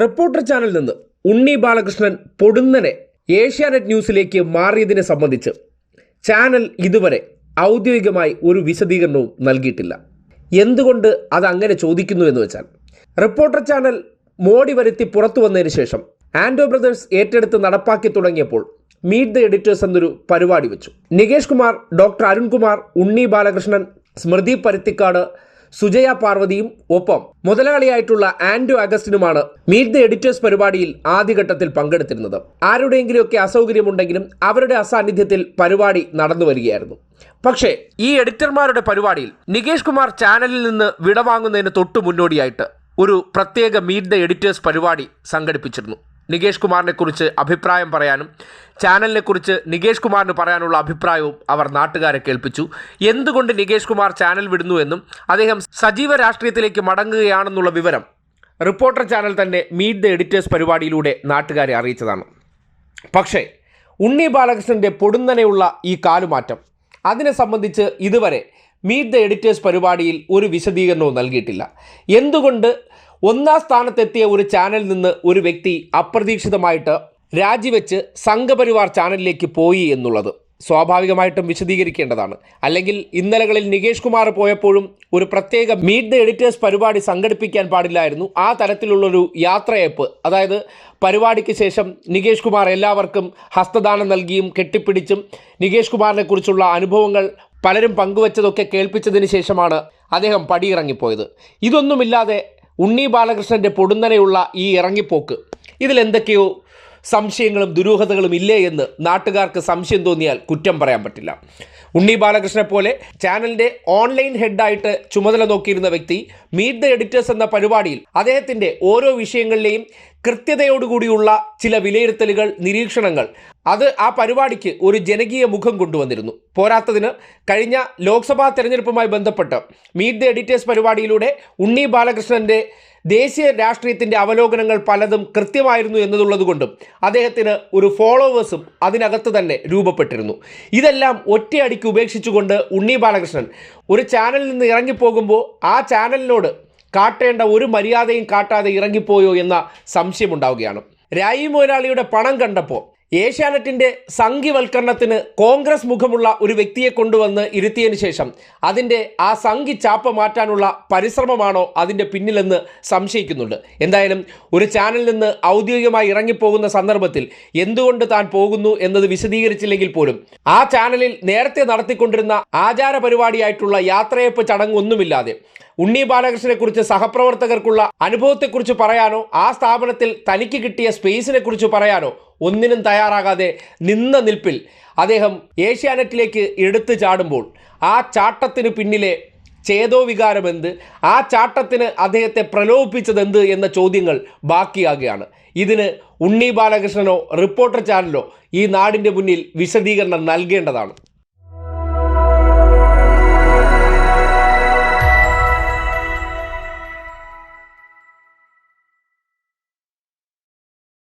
Reporter channel നിന്ന് ഉണ്ണി ബാലകൃഷ്ണൻ പൊടുന്നനെ ഏഷ്യാനെറ്റ് ന്യൂസിലേക്ക് മാറിയതിനെ സംബന്ധിച്ച് ചാനൽ ഇതുവരെ ഔദ്യോഗികമായി ഒരു വിശദീകരണവും നൽകിയിട്ടില്ല. എന്തുകൊണ്ട് അത് അങ്ങനെ ചോദിക്കുന്നു എന്ന് വെച്ചാൽ റിപ്പോർട്ടർ ചാനൽ മോഡി വരുത്തി പുറത്തു വന്നതിന് ശേഷം ആൻഡോ ബ്രദേഴ്സ് ഏറ്റെടുത്ത് നടപ്പാക്കി തുടങ്ങിയപ്പോൾ മീറ്റ് ദ എഡിറ്റേഴ്സ് എന്നൊരു പരിപാടി വെച്ചു. നികേഷ് കുമാർ ഡോക്ടർ അരുൺകുമാർ ഉണ്ണി ബാലകൃഷ്ണൻ സ്മൃതി പരുത്തിക്കാട് സുജയ പാർവതിയും ഒപ്പം മുതലാളിയായിട്ടുള്ള ആൻഡ്രൂ അഗസ്റ്റിനുമാണ് മീറ്റ് ദ എഡിറ്റേഴ്സ് പരിപാടിയിൽ ആദ്യഘട്ടത്തിൽ പങ്കെടുത്തിരുന്നത്. ആരുടെയെങ്കിലുമൊക്കെ അസൗകര്യമുണ്ടെങ്കിലും അവരുടെ അസാന്നിധ്യത്തിൽ പരിപാടി നടന്നു വരികയായിരുന്നു. പക്ഷേ ഈ എഡിറ്റർമാരുടെ പരിപാടിയിൽ നികേഷ് കുമാർ ചാനലിൽ നിന്ന് വിടവാങ്ങുന്നതിന് തൊട്ടു മുന്നോടിയായിട്ട് ഒരു പ്രത്യേക മീറ്റ് ദ എഡിറ്റേഴ്സ് പരിപാടി സംഘടിപ്പിച്ചിരുന്നു. നികേഷ് കുമാറിനെ കുറിച്ച് അഭിപ്രായം പറയാനും ചാനലിനെ കുറിച്ച് നികേഷ് കുമാറിന് പറയാനുള്ള അഭിപ്രായവും അവർ നാട്ടുകാരെ കേൾപ്പിച്ചു. എന്തുകൊണ്ട് നികേഷ് കുമാർ ചാനൽ വിടുന്നു എന്നും അദ്ദേഹം സജീവ രാഷ്ട്രീയത്തിലേക്ക് മടങ്ങുകയാണെന്നുള്ള വിവരം റിപ്പോർട്ടർ ചാനൽ തന്നെ മീറ്റ് ദ എഡിറ്റേഴ്സ് പരിപാടിയിലൂടെ നാട്ടുകാരെ അറിയിച്ചതാണ്. പക്ഷേ ഉണ്ണി ബാലകൃഷ്ണന്റെ പൊടുന്നനെയുള്ള ഈ കാലുമാറ്റം അതിനെ സംബന്ധിച്ച് ഇതുവരെ മീറ്റ് ദ എഡിറ്റേഴ്സ് പരിപാടിയിൽ ഒരു വിശദീകരണവും നൽകിയിട്ടില്ല. എന്തുകൊണ്ട് ഒന്നാം സ്ഥാനത്തെത്തിയ ഒരു ചാനലിൽ നിന്ന് ഒരു വ്യക്തി അപ്രതീക്ഷിതമായിട്ട് രാജിവെച്ച് സംഘപരിവാർ ചാനലിലേക്ക് പോയി എന്നുള്ളത് സ്വാഭാവികമായിട്ടും വിശദീകരിക്കേണ്ടതാണ്. അല്ലെങ്കിൽ ഇന്നലകളിൽ നികേഷ് കുമാർ പോയപ്പോഴും ഒരു പ്രത്യേക മീറ്റ് ദ എഡിറ്റേഴ്സ് പരിപാടി സംഘടിപ്പിക്കാൻ പാടില്ലായിരുന്നു. ആ തരത്തിലുള്ളൊരു യാത്രയപ്പ് അതായത് പരിപാടിക്ക് ശേഷം നികേഷ് കുമാർ എല്ലാവർക്കും ഹസ്തദാനം നൽകിയും കെട്ടിപ്പിടിച്ചും നികേഷ് കുമാറിനെ കുറിച്ചുള്ള അനുഭവങ്ങൾ പലരും പങ്കുവച്ചതൊക്കെ കേൾപ്പിച്ചതിന് ശേഷമാണ് അദ്ദേഹം പടിയിറങ്ങിപ്പോയത്. ഇതൊന്നുമില്ലാതെ ഉണ്ണി ബാലകൃഷ്ണന്റെ പൊടുന്നനെയുള്ള ഈ ഇറങ്ങിപ്പോക്ക്. ഇതിലെന്തൊക്കെയോ സംശയങ്ങളും ദുരൂഹതകളും ഇല്ലേ എന്ന് നാട്ടുകാർക്ക് സംശയം തോന്നിയാൽ കുറ്റം പറയാൻ പറ്റില്ല. ഉണ്ണി ബാലകൃഷ്ണനെ പോലെ ചാനലിന്റെ ഓൺലൈൻ ഹെഡായിട്ട് ചുമതല നോക്കിയിരുന്ന വ്യക്തി മീറ്റ് ദ എഡിറ്റേഴ്സ് എന്ന പരിപാടിയിൽ അദ്ദേഹത്തിന്റെ ഓരോ വിഷയങ്ങളിലെയും കൃത്യതയോടുകൂടിയുള്ള ചില വിലയിരുത്തലുകൾ നിരീക്ഷണങ്ങൾ. അത് ആ പരിപാടിക്ക് ഒരു ജനകീയ മുഖം കൊണ്ടുവന്നിരുന്നു. പോരാത്തതിന് കഴിഞ്ഞ ലോക്സഭാ തെരഞ്ഞെടുപ്പുമായി ബന്ധപ്പെട്ട് മീറ്റ് ദ എഡിറ്റേഴ്സ് പരിപാടിയിലൂടെ ഉണ്ണി ബാലകൃഷ്ണന്റെ ദേശീയ രാഷ്ട്രീയത്തിന്റെ അവലോകനങ്ങൾ പലതും കൃത്യമായിരുന്നു എന്നതുള്ളതുകൊണ്ടും അദ്ദേഹത്തിന് ഒരു ഫോളോവേഴ്സും അതിനകത്ത് തന്നെ രൂപപ്പെട്ടിരുന്നു. ഇതെല്ലാം ഒറ്റയടിക്ക് ഉപേക്ഷിച്ചുകൊണ്ട് ഉണ്ണി ബാലകൃഷ്ണൻ ഒരു ചാനലിൽ നിന്ന് ഇറങ്ങിപ്പോകുമ്പോൾ ആ ചാനലിനോട് കാട്ടേണ്ട ഒരു മര്യാദയും കാട്ടാതെ ഇറങ്ങിപ്പോയോ എന്ന സംശയമുണ്ടാവുകയാണ്. രായി മൊയ്ലാളിയുടെ പണം കണ്ടപ്പോൾ ഏഷ്യാനെറ്റിന്റെ സംഘിവൽക്കരണത്തിന് കോൺഗ്രസ് മുഖമുള്ള ഒരു വ്യക്തിയെ കൊണ്ടുവന്ന് ഇരുത്തിയതിനു ശേഷം അതിന്റെ ആ സംഘി ചാപ്പ മാറ്റാനുള്ള പരിശ്രമമാണോ അതിന്റെ പിന്നിലെന്ന് സംശയിക്കുന്നുണ്ട്. എന്തായാലും ഒരു ചാനലിൽ നിന്ന് ഔദ്യോഗികമായി ഇറങ്ങിപ്പോകുന്ന സന്ദർഭത്തിൽ എന്തുകൊണ്ട് താൻ പോകുന്നു എന്നത് വിശദീകരിച്ചില്ലെങ്കിൽ പോലും ആ ചാനലിൽ നേരത്തെ നടത്തിക്കൊണ്ടിരുന്ന ആചാര പരിപാടിയായിട്ടുള്ള യാത്രയപ്പ് ചടങ്ങൊന്നുമില്ലാതെ ഉണ്ണി ബാലകൃഷ്ണനെ കുറിച്ച് സഹപ്രവർത്തകർക്കുള്ള അനുഭവത്തെക്കുറിച്ച് പറയാനോ ആ സ്ഥാപനത്തിൽ തനിക്ക് കിട്ടിയ സ്പേസിനെ കുറിച്ച് പറയാനോ ഒന്നിനും തയ്യാറാകാതെ നിന്ന നിൽപ്പിൽ അദ്ദേഹം ഏഷ്യാനെറ്റിലേക്ക് എടുത്തു ചാടുമ്പോൾ ആ ചാട്ടത്തിന് പിന്നിലെ ചേതോവികാരമെന്ത് ആ ചാട്ടത്തിന് അദ്ദേഹത്തെ പ്രലോഭിപ്പിച്ചതെന്ത് എന്ന ചോദ്യങ്ങൾ ബാക്കിയാകുകയാണ്. ഇതിന് ഉണ്ണി ബാലകൃഷ്ണനോ റിപ്പോർട്ടർ ചാനലോ ഈ നാടിന്റെ മുന്നിൽ വിശദീകരണം നൽകേണ്ടതാണ്.